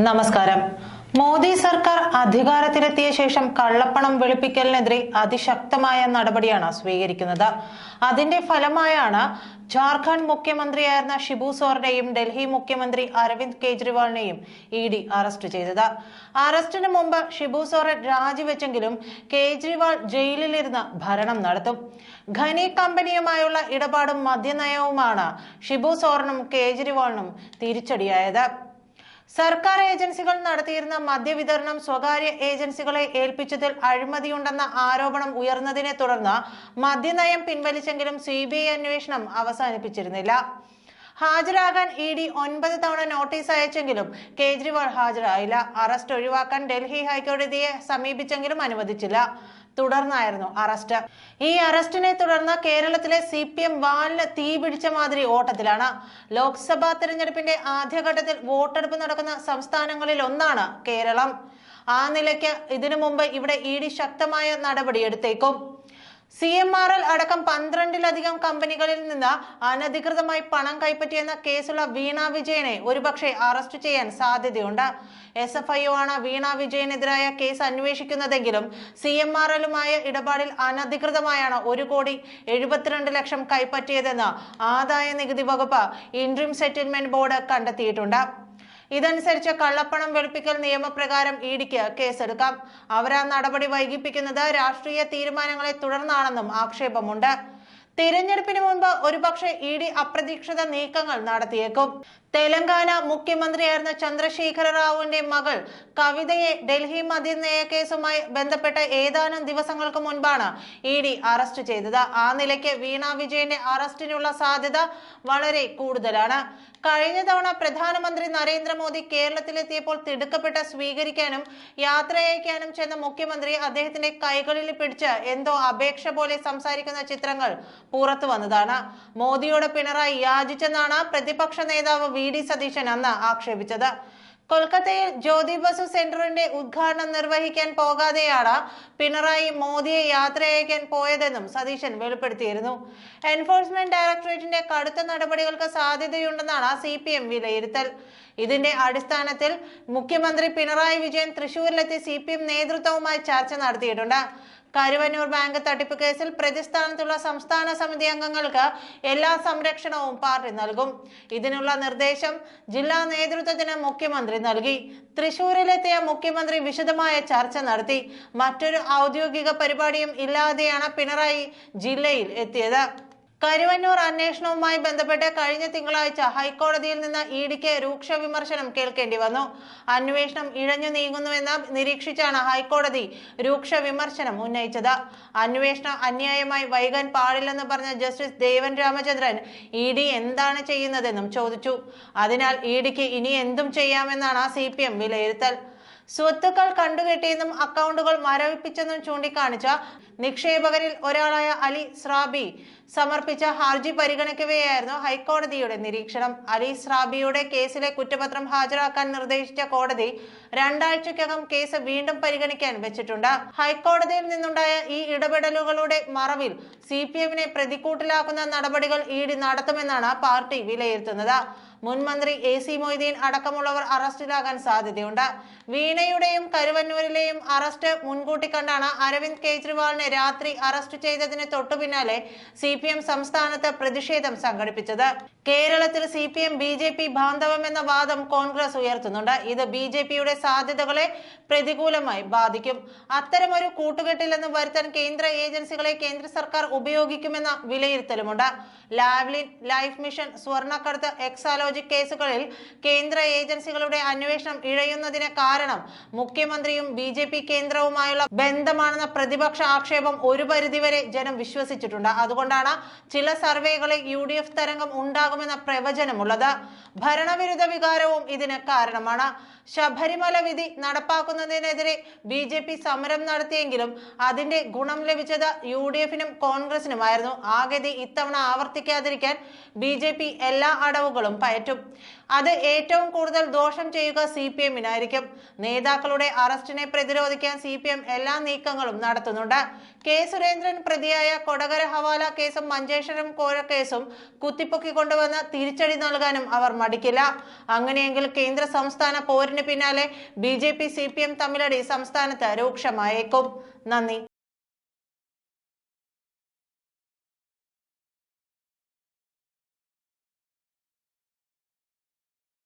നമസ്കാരം. മോദി സർക്കാർ അധികാരത്തിലെത്തിയ ശേഷം കള്ളപ്പണം വെളുപ്പിക്കലിനെതിരെ അതിശക്തമായ നടപടിയാണ് സ്വീകരിക്കുന്നത്. അതിന്റെ ഫലമായാണ് ജാർഖണ്ഡ് മുഖ്യമന്ത്രിയായിരുന്ന ഷിബു സോറിനെയും ഡൽഹി മുഖ്യമന്ത്രി അരവിന്ദ് കെജ്രിവാളിനെയും ഇ ഡി അറസ്റ്റ് ചെയ്തത്. അറസ്റ്റിന് മുമ്പ് ഷിബു സോറൻ രാജിവെച്ചെങ്കിലും കെജ്രിവാൾ ജയിലിലിരുന്ന് ഭരണം നടത്തും. ഖനി കമ്പനിയുമായുള്ള ഇടപാടും മദ്യനയവുമാണ് ഷിബു സോറിനും കെജ്രിവാളിനും തിരിച്ചടിയായത്. സർക്കാർ ഏജൻസികൾ നടത്തിയിരുന്ന മദ്യവിതരണം സ്വകാര്യ ഏജൻസികളെ ഏൽപ്പിച്ചതിൽ അഴിമതിയുണ്ടെന്ന ആരോപണം ഉയർന്നതിനെ തുടർന്ന് മദ്യനയം പിൻവലിച്ചെങ്കിലും സി അന്വേഷണം അവസാനിപ്പിച്ചിരുന്നില്ല. ഹാജരാകാൻ ഇ ഡി ഒൻപത് തവണ നോട്ടീസ് അയച്ചെങ്കിലും കേജ്രിവാൾ ഹാജരായില്ല. അറസ്റ്റ് ഒഴിവാക്കാൻ ഡൽഹി ഹൈക്കോടതിയെ സമീപിച്ചെങ്കിലും അനുവദിച്ചില്ല. തുടർന്നായിരുന്നു അറസ്റ്റ്. ഈ അറസ്റ്റിനെ തുടർന്ന് കേരളത്തിലെ സി പി എം വാലിന് തീ പിടിച്ച മാതിരി ഓട്ടത്തിലാണ്. ലോക്സഭാ തെരഞ്ഞെടുപ്പിന്റെ ആദ്യഘട്ടത്തിൽ വോട്ടെടുപ്പ് നടക്കുന്ന സംസ്ഥാനങ്ങളിൽ ഒന്നാണ് കേരളം. ആ നിലയ്ക്ക് ഇതിനു മുമ്പ് ഇവിടെ ഇ ഡി ശക്തമായ നടപടിയെടുത്തേക്കും. സി എം ആർ എൽ അടക്കം പന്ത്രണ്ടിലധികം കമ്പനികളിൽ നിന്ന് അനധികൃതമായി പണം കൈപ്പറ്റിയെന്ന കേസുള്ള വീണ വിജയനെ ഒരുപക്ഷെ അറസ്റ്റ് ചെയ്യാൻ സാധ്യതയുണ്ട്. എസ് എഫ് ഐ ആണ് വീണ വിജയനെതിരായ കേസ് അന്വേഷിക്കുന്നതെങ്കിലും സി എം ആർ എല്ലുമായ ഇടപാടിൽ അനധികൃതമായാണ് ഒരു കോടി എഴുപത്തിരണ്ട് ലക്ഷം കൈപ്പറ്റിയതെന്ന് ആദായ നികുതി വകുപ്പ് ഇൻട്രീം സെറ്റിൽമെന്റ് ബോർഡ് കണ്ടെത്തിയിട്ടുണ്ട്. ഇതനുസരിച്ച് കള്ളപ്പണം വെളുപ്പിക്കൽ നിയമപ്രകാരം ഇഡിക്ക് കേസെടുക്കാം. അവർ ആ നടപടി വൈകിപ്പിക്കുന്നത് രാഷ്ട്രീയ തീരുമാനങ്ങളെ തുടർന്നാണെന്നും ആക്ഷേപമുണ്ട്. തിരഞ്ഞെടുപ്പിന് മുൻപ് ഒരുപക്ഷെ ഇ ഡി അപ്രതീക്ഷിത നീക്കങ്ങൾ നടത്തിയേക്കും. തെലങ്കാന മുഖ്യമന്ത്രിയായിരുന്ന ചന്ദ്രശേഖര റാവുവിന്റെ മകൾ കവിതയെ ഡൽഹി മദ്യനയ കേസുമായി ബന്ധപ്പെട്ട ഏതാനും ദിവസങ്ങൾക്ക് മുൻപാണ് ഇ ഡി അറസ്റ്റ് ചെയ്തത്. ആ നിലയ്ക്ക് വീണ വിജയന്റെ അറസ്റ്റിനുള്ള സാധ്യത വളരെ കൂടുതലാണ്. കഴിഞ്ഞ തവണ പ്രധാനമന്ത്രി നരേന്ദ്രമോദി കേരളത്തിലെത്തിയപ്പോൾ തിടുക്കപ്പെട്ട സ്വീകരിക്കാനും യാത്രയയക്കാനും ചെന്ന മുഖ്യമന്ത്രി അദ്ദേഹത്തിന്റെ കൈകളിൽ പിടിച്ച് എന്തോ അപേക്ഷ പോലെ സംസാരിക്കുന്ന ചിത്രങ്ങൾ പുറത്തു വന്നതാണ്. മോദിയോട് പിണറായി യാചിച്ചെന്നാണ് പ്രതിപക്ഷ നേതാവ് വി. ഡി സതീശൻ അന്ന് ആക്ഷേപിച്ചത്. കൊൽക്കത്തയിൽ ജ്യോതി ബസു സെന്ററിന്റെ ഉദ്ഘാടനം നിർവഹിക്കാൻ പോകാതെയാണ് പിണറായി മോദിയെ യാത്രയയക്കാൻ പോയതെന്നും സതീശൻ വെളിപ്പെടുത്തിയിരുന്നു. എൻഫോഴ്സ്മെന്റ് ഡയറക്ടറേറ്റിന്റെ കടുത്ത നടപടികൾക്ക് സാധ്യതയുണ്ടെന്നാണ് സി പി എം വിലയിരുത്തൽ. ഇതിന്റെ അടിസ്ഥാനത്തിൽ മുഖ്യമന്ത്രി പിണറായി വിജയൻ തൃശൂരിലെത്തി സി പി എം നേതൃത്വവുമായി ചർച്ച നടത്തിയിട്ടുണ്ട്. കരുവന്നൂർ ബാങ്ക് തട്ടിപ്പ് കേസിൽ പ്രതിസ്ഥാനത്തുള്ള സംസ്ഥാന സമിതി അംഗങ്ങൾക്ക് എല്ലാ സംരക്ഷണവും പാർട്ടി നൽകും. ഇതിനുള്ള നിർദ്ദേശം ജില്ലാ നേതൃത്വത്തിന് മുഖ്യമന്ത്രി നൽകി. തൃശൂരിലെത്തിയ മുഖ്യമന്ത്രി വിശദമായ ചർച്ച നടത്തി. മറ്റൊരു ഔദ്യോഗിക പരിപാടിയും ഇല്ലാതെയാണ് പിണറായി ജില്ലയിൽ എത്തിയത്. കരുവന്നൂർ അന്വേഷണവുമായി ബന്ധപ്പെട്ട് കഴിഞ്ഞ തിങ്കളാഴ്ച ഹൈക്കോടതിയിൽ നിന്ന് ഇ ഡിക്ക് രൂക്ഷ വിമർശനം കേൾക്കേണ്ടി വന്നു. അന്വേഷണം ഇഴഞ്ഞു നീങ്ങുന്നുവെന്ന് നിരീക്ഷിച്ചാണ് ഹൈക്കോടതി രൂക്ഷ വിമർശനം ഉന്നയിച്ചത്. അന്വേഷണം അന്യായമായി വൈകാൻ പാടില്ലെന്ന് പറഞ്ഞ justice Devan Ramachandran E D എന്താണ് ചെയ്യുന്നതെന്നും ചോദിച്ചു. അതിനാൽ ഇ ഡിക്ക് ഇനി എന്തും ചെയ്യാമെന്നാണ് സി വിലയിരുത്തൽ. സ്വത്തുക്കൾ കണ്ടുകെട്ടിയെന്നും അക്കൗണ്ടുകൾ മരവിപ്പിച്ചെന്നും ചൂണ്ടിക്കാണിച്ച നിക്ഷേപകരിൽ ഒരാളായ അലി സ്രാബി സമർപ്പിച്ച ഹർജി പരിഗണിക്കവെയായിരുന്നു ഹൈക്കോടതിയുടെ നിരീക്ഷണം. അലി സ്രാബിയുടെ കേസിലെ കുറ്റപത്രം ഹാജരാക്കാൻ നിർദ്ദേശിച്ച കോടതി രണ്ടാഴ്ചക്കകം കേസ് വീണ്ടും പരിഗണിക്കാൻ വെച്ചിട്ടുണ്ട്. ഹൈക്കോടതിയിൽ നിന്നുണ്ടായ ഈ ഇടപെടലുകളുടെ മറവിൽ സി പി എമ്മിനെ പ്രതിക്കൂട്ടിലാക്കുന്ന നടപടികൾ ഇ ഡി നടത്തുമെന്നാണ് പാർട്ടി വിലയിരുത്തുന്നത്. മുൻ മന്ത്രി എ സി മൊയ്തീൻ അടക്കമുള്ളവർ അറസ്റ്റിലാകാൻ സാധ്യതയുണ്ട്. വീണയുടെയും കരുവന്നൂരിലെയും അറസ്റ്റ് മുൻകൂട്ടി കണ്ടാണ് അരവിന്ദ് കെജ്രിവാളിനെ രാത്രി അറസ്റ്റ് ചെയ്തതിന് തൊട്ടുപിന്നാലെ സി പി എം സംസ്ഥാനത്ത് പ്രതിഷേധം സംഘടിപ്പിച്ചത്. കേരളത്തിൽ C P M B J P ബാന്ധവം എന്ന വാദം കോൺഗ്രസ് ഉയർത്തുന്നുണ്ട്. ഇത് ബി ജെ പിയുടെ സാധ്യതകളെ പ്രതികൂലമായി ബാധിക്കും. അത്തരമൊരു കൂട്ടുകെട്ടില്ലെന്ന് വരുത്താൻ കേന്ദ്ര ഏജൻസികളെ കേന്ദ്ര സർക്കാർ ഉപയോഗിക്കുമെന്ന വിലയിരുത്തലുമുണ്ട്. ലാവ്ലിൻ ലൈഫ് മിഷൻ സ്വർണക്കടത്ത് എക്സാലോജിക് കേസുകളിൽ കേന്ദ്ര ഏജൻസികളുടെ അന്വേഷണം ഇഴയുന്നതിന് കാരണം മുഖ്യമന്ത്രിയും ബി ജെ പി കേന്ദ്രവുമായുള്ള ബന്ധമാണെന്ന പ്രതിപക്ഷ ആക്ഷേപം ഒരു പരിധിവരെ ജനം വിശ്വസിച്ചിട്ടുണ്ട്. അതുകൊണ്ടാണ് ചില സർവേകളിൽ യു ഡി എഫ് തരംഗം ഉണ്ടാകുമെന്ന പ്രവചനമുള്ളത് ഭരണവിരുദ്ധ വികാരവും ഇതിന് കാരണമാണ്. ശബരിമല വിധി നടപ്പാക്കുന്നതിനെതിരെ ബി ജെ പി സമരം നടത്തിയെങ്കിലും അതിന്റെ ഗുണം ലഭിച്ചത് യു ഡി എഫിനും കോൺഗ്രസിനുമായിരുന്നു. ആ ഗതി ഇത്തവണ ആവർത്തിക്കാതിരിക്കാൻ ബി ജെ പി എല്ലാ അടവുകളും പയറ്റും. അത് ഏറ്റവും കൂടുതൽ ദോഷം ചെയ്യുക സി പി എമ്മിനായിരിക്കും. നേതാക്കളുടെ അറസ്റ്റിനെ പ്രതിരോധിക്കാൻ സി പി എം എല്ലാ നീക്കങ്ങളും നടത്തുന്നുണ്ട്. കെ സുരേന്ദ്രൻ പ്രതിയായ കൊടകര ഹവാല കേസും മഞ്ചേശ്വരം കോഴക്കേസും കേസും കുത്തിപ്പൊക്കിക്കൊണ്ടുവന്ന വന്ന് തിരിച്ചടി നൽകാനും അവർ മടിക്കില്ല. അങ്ങനെയെങ്കിൽ കേന്ദ്ര സംസ്ഥാന പോരിന് പിന്നാലെ B J P C P M തമ്മിലടി സംസ്ഥാനത്ത് രൂക്ഷമായേക്കും. നന്ദി.